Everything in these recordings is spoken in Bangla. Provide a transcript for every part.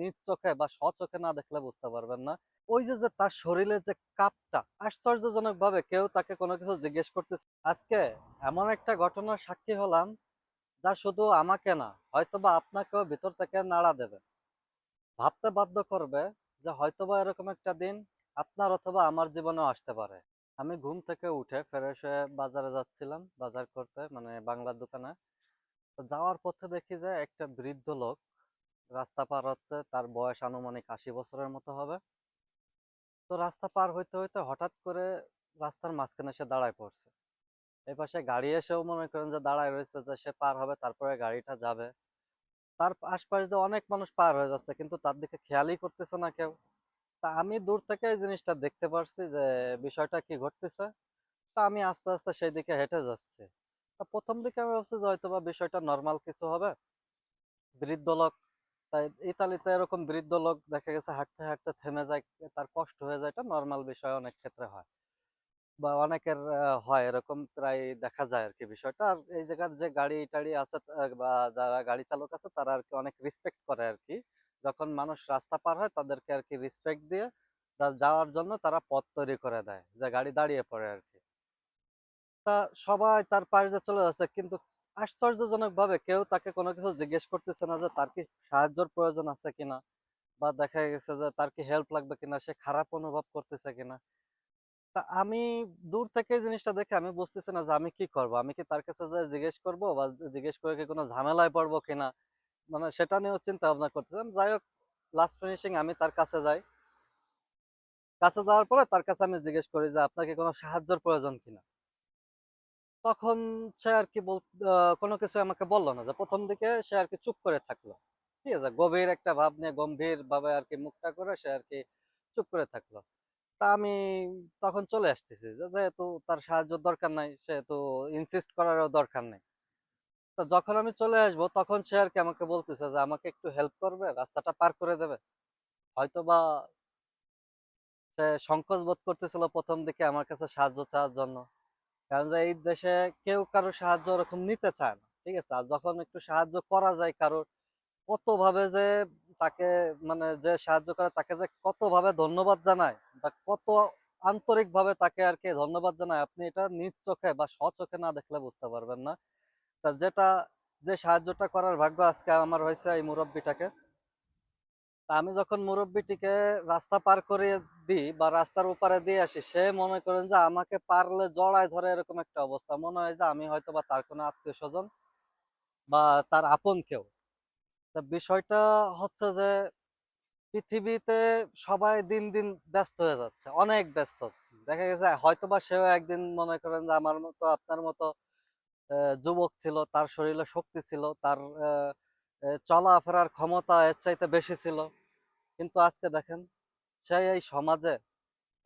নিজ চোখে বা স্বচোখে না দেখলে বুঝতে পারবেন না। ওই যে যে তার শরীরে যে কাপটা আশ্চর্যজনক ভাবে কেউ তাকে কোনো কিছু জিজ্ঞেস করতেছে। আজকে এমন একটা ঘটনার সাক্ষী হলাম, যা শুধু আমাকে না, হয়তোবা আপনাকেও ভিতর থেকে নাড়া দেবে। ভাবতে বাধ্য করবে যে হয়তোবা এরকম একটা দিন আপনার অথবা আমার জীবনেও আসতে পারে। আমি ঘুম থেকে উঠে ফ্রেশ হয়ে বাজারে যাচ্ছিলাম, বাজার করতে মানে বাংলার দোকানে। যাওয়ার পথে দেখি যে একটা বৃদ্ধ লোক রাস্তা পার হচ্ছে, তার বয়স আনুমানিক আশি বছরের মতো হবে। তো রাস্তা পার হইতে হইতে হঠাৎ করে রাস্তার মাঝখানে সে দাঁড়ায় পড়ছে। এই পাশে গাড়ি এসেও মনে করেন যে দাঁড়ায় রয়েছে যে সে পার হবে, তারপরে গাড়িটা যাবে। তার আশপাশ দিয়ে অনেক মানুষ পার হয়ে যাচ্ছে, কিন্তু তার দিকে খেয়ালই করতেছে না কেউ। তা আমি দূর থেকে এই জিনিসটা দেখতে পারছি যে বিষয়টা কি ঘটতেছে। তা আমি আস্তে আস্তে সেই দিকে হেঁটে যাচ্ছি। তা প্রথম দিকে আমি ভাবছি যে হয়তো বা বিষয়টা নর্মাল কিছু হবে। বৃদ্ধ লোক তাই ইতালিতে এরকম বৃদ্ধ লোক দেখা গেছে হাঁটতে হাঁটতে থেমে যায়, তার কষ্ট হয়ে যায়, এটা নর্মাল বিষয় অনেক ক্ষেত্রে হয়। বা অনেকের হয় এরকম প্রায় দেখা যায় আর কি বিষয়টা। আর এই জায়গার যে গাড়ি টাড়ি আছে বা যারা গাড়ি চালক আছে, তারা আর কি অনেক রেসপেক্ট করে আর কি যখন মানুষ রাস্তা পার হয়, তাদেরকে আর কি রেসপেক্ট দিয়ে যাওয়ার জন্য তারা পথ তৈরি করে দেয়, যে গাড়ি দাঁড়িয়ে পড়ে আর কি তা সবাই তার পাশ দিয়ে চলে যাচ্ছে, কিন্তু আশ্চর্যজনক ভাবে কেউ তাকে কোনো কিছু জিজ্ঞেস করতেছে না যে তার কি সাহায্যের প্রয়োজন আছে কিনা? বা দেখা গেছে যে তার কি হেল্প লাগবে কিনা? সে খারাপ অনুভব করতেছে কিনা? তা আমি দূর থেকে জিনিসটা দেখে আমি বুঝতেছি না যে আমি কি করব? আমি কি তার কাছে যে জিজ্ঞেস করব বা জিজ্ঞেস করে কি কোনো ঝামেলায় পড়ব কিনা? মানে সেটা নিয়েও চিন্তা ভাবনা করতেছিলাম যাই হোক লাস্ট ফিনিশিং আমি তার কাছে যাই। কাছে যাওয়ার পরে তার কাছে আমি জিজ্ঞেস করি যে আপনাকে কোনো সাহায্যের প্রয়োজন কিনা? তখন সে আর কি বল কোনো কিছু আমাকে বলল না। যে প্রথম দিকে সে আর কি চুপ করে থাকল। ঠিক আছে? গভীর একটা ভাব নিয়ে গম্ভীর ভাবে আর কি মুখটা করে সে আর কি চুপ করে থাকল। তা আমি তখন চলে আসতেছি। যেহেতু তার সাহায্যের দরকার নাই, সেহেতু ইনসিস্ট করারও দরকার নেই। তো যখন আমি চলে আসব, তখন সে আর কি আমাকে বলতেছে যে, আমাকে একটু হেল্প করবে, রাস্তাটা পার করে দেবে। হয়তো বা সে সংকোচ বোধ করতেছিল প্রথম দিকে আমার কাছে সাহায্য চাওয়ার জন্য। কারণ যে এই দেশে কেউ কারও সাহায্য ওরকম নিতে চায় না, ঠিক আছে? আর যখন একটু সাহায্য করা যায় কারোর কত ভাবে যে তাকে মানে যে সাহায্য করে তাকে যে কত ভাবে ধন্যবাদ জানায় বা কত আন্তরিক ভাবে তাকে আর কি ধন্যবাদ জানায়, আপনি এটা নিজ চোখে বা স্বচোখে না দেখলে বুঝতে পারবেন না। তা যেটা, যে সাহায্যটা করার ভাগ্য আজকে আমার হয়েছে এই মুরব্বিটাকে তা আমি যখন মুরব্বীটিকে রাস্তা পার করে দিই বা রাস্তার ওপারে দিয়ে আসি সে মনে করেন যে আমাকে পারলে জড়ায় ধরে এরকম একটা অবস্থা। মনে হয় যে আমি হয়তো বা তার কোনো আত্মীয় স্বজন বা তার আপন কেউ। তা বিষয়টা হচ্ছে যে পৃথিবীতে সবাই দিন দিন ব্যস্ত হয়ে যাচ্ছে অনেক ব্যস্ত। দেখা গেছে হয়তো বা সেও একদিন মনে করেন যে আমার মতো আপনার মতো যুবক ছিল তার শরীরে শক্তি ছিল তার আহ, চলাফেরার ক্ষমতা এর চাইতে বেশি ছিল। কিন্তু আজকে দেখেন সে এই সমাজে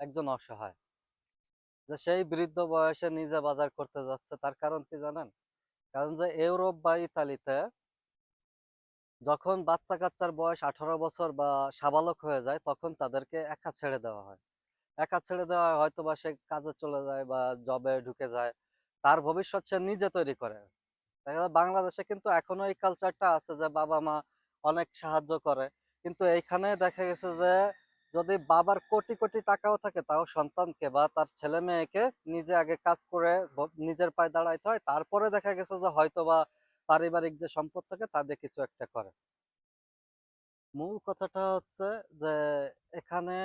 একজন অসহায়, যে সেই বৃদ্ধ বয়সে নিজে বাজার করতে যাচ্ছে। তার কারণ কি জানেন? কারণ যে ইউরোপ বা ইতালিতে যখন বাচ্চা কাচ্চার বয়স আঠারো বছর বা সাবালক হয়ে যায়, তখন তাদেরকে একা ছেড়ে দেওয়া হয়। একা ছেড়ে দেওয়া হয় হয়তো বা সে কাজে চলে যায় বা জবে ঢুকে যায়। তার ভবিষ্যৎ সে নিজে তৈরি করে। বাংলাদেশে কিন্তু এখনও এই কালচারটা আছে যে বাবা মা অনেক সাহায্য করে। কিন্তু এইখানে দেখা গেছে যে যদি বাবার কোটি কোটি টাকাও থাকে তাও সন্তানকে বা তার ছেলে মেয়েকে নিজে আগে কাজ করে নিজের পায়ে দাঁড়াইতে হয়। তারপরে দেখা গেছে যে হয়তো বা পারিবারিক যে সম্পদ থাকে তাদের কিছু একটা করে। মূল কথাটা হচ্ছে যে এখানে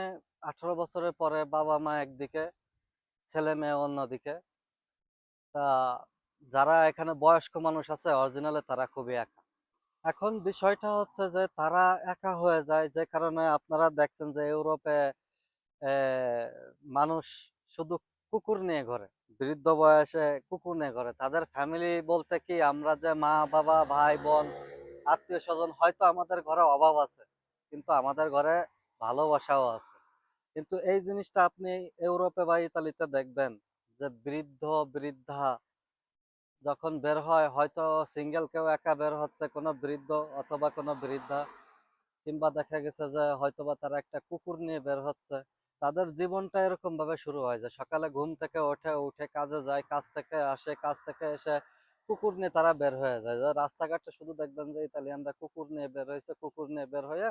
আঠারো বছরের পরে বাবা মা একদিকে, ছেলে মেয়ে অন্যদিকে। তা যারা এখানে বয়স্ক মানুষ আছে অরিজিনালে তারা খুবই একা। এখন বিষয়টা হচ্ছে যে, তারা একা হয়ে যায় যে কারণে আপনারা দেখছেন যে, ইউরোপে মানুষ শুধু কুকুর নিয়ে ঘরে, বৃদ্ধ বয়সে কুকুর নিয়ে ঘরে। তাদের ফ্যামিলি বলতে কি, আমরা যে মা, বাবা, ভাই, বোন, আত্মীয় স্বজন, হয়তো আমাদের ঘরে অভাব আছে, কিন্তু আমাদের ঘরে ভালোবাসাও আছে। কিন্তু এই জিনিসটা আপনি ইউরোপে বা ইতালিতে দেখবেন যে, বৃদ্ধ, বৃদ্ধা যখন বের হয়, হয়তো সিঙ্গেল কেউ একা বের হচ্ছে, কোনো বৃদ্ধ অথবা কোনো বৃদ্ধা, কিংবা দেখা গেছে যে হয়তোবা তারা একটা কুকুর নিয়ে বের হচ্ছে, তাদের জীবনটা এরকম ভাবে শুরু হয় যে সকালে ঘুম থেকে ওঠে, উঠে কাজে যায়, কাজ থেকে আসে, কাজ থেকে এসে কুকুর নিয়ে তারা বের হয়ে যায়। রাস্তাঘাটে শুধু দেখবেন যে ইতালিয়ানরা কুকুর নিয়ে বের হয়েছে, কুকুর নিয়ে বের হয়ে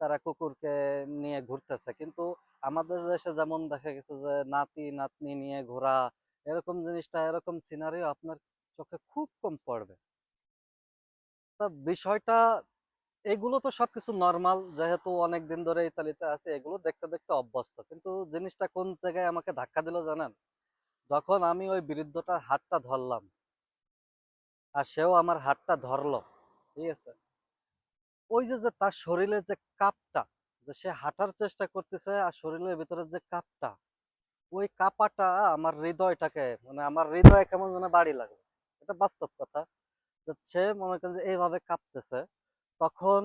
তারা কুকুরকে নিয়ে ঘুরতেছে। কিন্তু আমাদের দেশে যেমন দেখা গেছে যে নাতি নাতনি নিয়ে ঘোরা, এরকম জিনিসটা, এরকম সিনারিও আপনার চোখে খুব কম পড়বে। তা বিষয়টা, এগুলো তো সবকিছু নর্মাল যেহেতু অনেক দিন ধরে ইতালিতে আছে, এগুলো দেখতে দেখতে অভ্যস্ত। কিন্তু জিনিসটা কোন জায়গায় আমাকে ধাক্কা দিল জানেন? যখন আমি ওই বৃদ্ধটার হাতটা ধরলাম, আর সেও আমার হাতটা ধরলো, ঠিক আছে? ওই যে যে তার শরীরে যে কাপটা, যে সে হাঁটার চেষ্টা করতেছে, আর শরীরের ভিতরে যে কাপটা, ওই কাপাটা আমার হৃদয়টাকে মানে আমার হৃদয়ে কেমন যেন বাড়ি লাগল। এটা বাস্তব কথা। সে মনে করেন যে এইভাবে কাঁপতেছে। তখন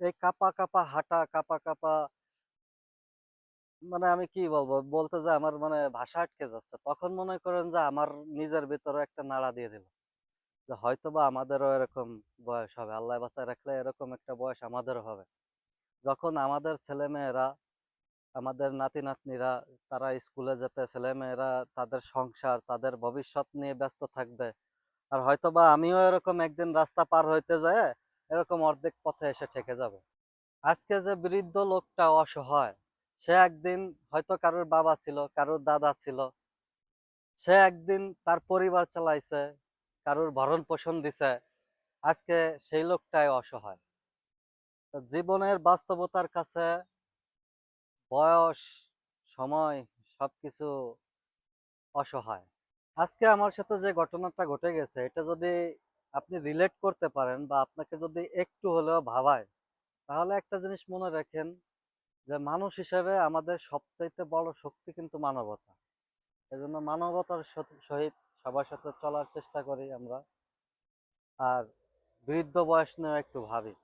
এই কাপা কাপা হাঁটা, কাপা কাপা মানে আমি কি বলব? বলতে যে আমার মানে ভাষা আটকে যাচ্ছে। তখন মনে করেন যে আমার নিজের ভিতরে একটা নাড়া দিয়ে দিল। যে হয়তো বা আমাদেরও এরকম বয়স হবে। আল্লাহ বাঁচায় রাখলে এরকম একটা বয়স আমাদেরও হবে। যখন আমাদের ছেলে মেয়েরা আমাদের নাতি নাতনিরা তারা স্কুলে যেতে ছেলে মেয়েরা তাদের সংসার, তাদের ভবিষ্যৎ নিয়ে ব্যস্ত থাকবে আর হয়তো বা আমিও এরকম একদিন রাস্তা পার হইতে যায় এরকম অর্ধেক পথে এসে ঠেকে যাব। আজকে যে বৃদ্ধ লোকটা অসহায়, সে একদিন হয়তো কারোর বাবা ছিল, কারোর দাদা ছিল, সে একদিন তার পরিবার চালাইছে, কারোর ভরণ পোষণ দিছে, আজকে সেই লোকটাই অসহায়। জীবনের বাস্তবতার কাছে বয়স, সময় সবকিছু অসহায়। আজকে আমার সাথে যে ঘটনাটা ঘটে গেছে, এটা যদি আপনি রিলেট করতে পারেন বা আপনাকে যদি একটু হলেও ভাবায়, তাহলে একটা জিনিস মনে রাখেন যে মানুষ হিসেবে আমাদের সবচাইতে বড় শক্তি কিন্তু মানবতা। এজন্য মানবতার সহিত সবার সাথে চলার চেষ্টা করি আমরা। আর বৃদ্ধ বয়স নিয়েও একটু ভাবি।